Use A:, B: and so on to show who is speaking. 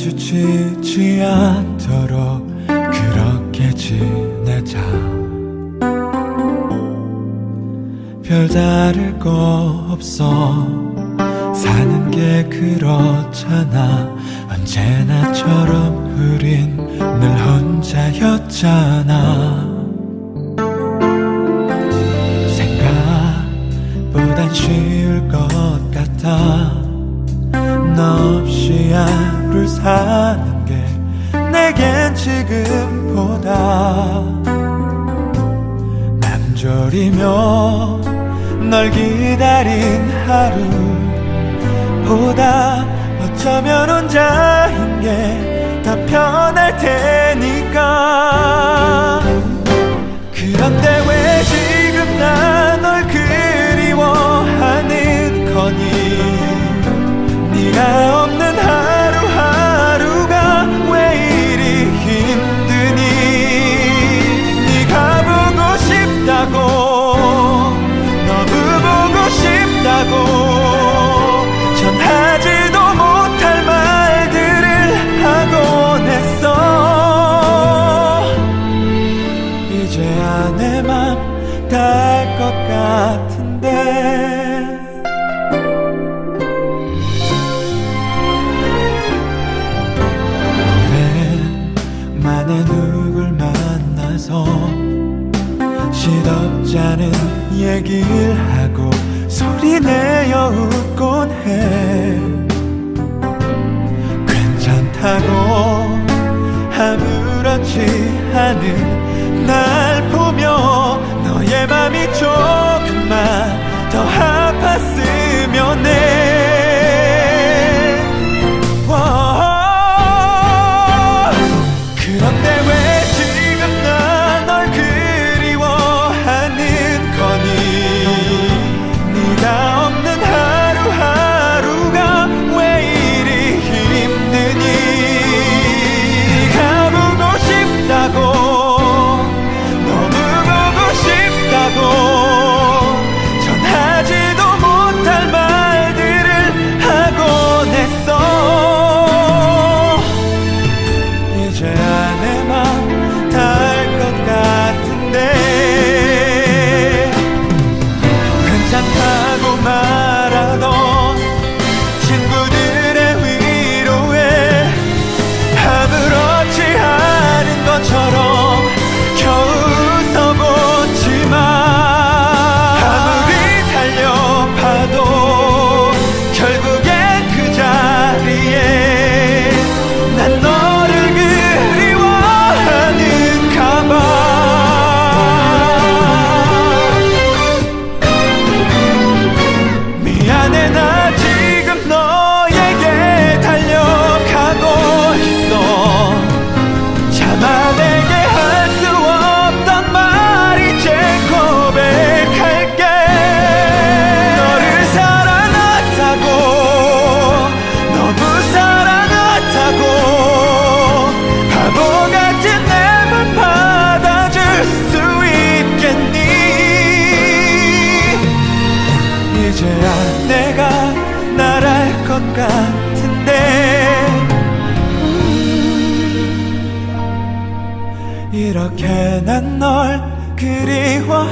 A: 마주치지 않도록 별다를 거 없어. 사는 게 그렇잖아. 언제나처럼 우린 늘 혼자였잖아. 생각보단 쉬울 것 같아. 너 없이 하루 사는 게 내겐 지금보다 남절이며 널 기다린 하루보다 어쩌면 혼자인 게 다 편할 테니. 만한 누굴 만나서 시덥잖은 얘기를 하고 소리내어 웃곤 해. 괜찮다고 아무렇지 않은 날 보며 너의 맘이 좀 이렇게 난 널 그리워하는데.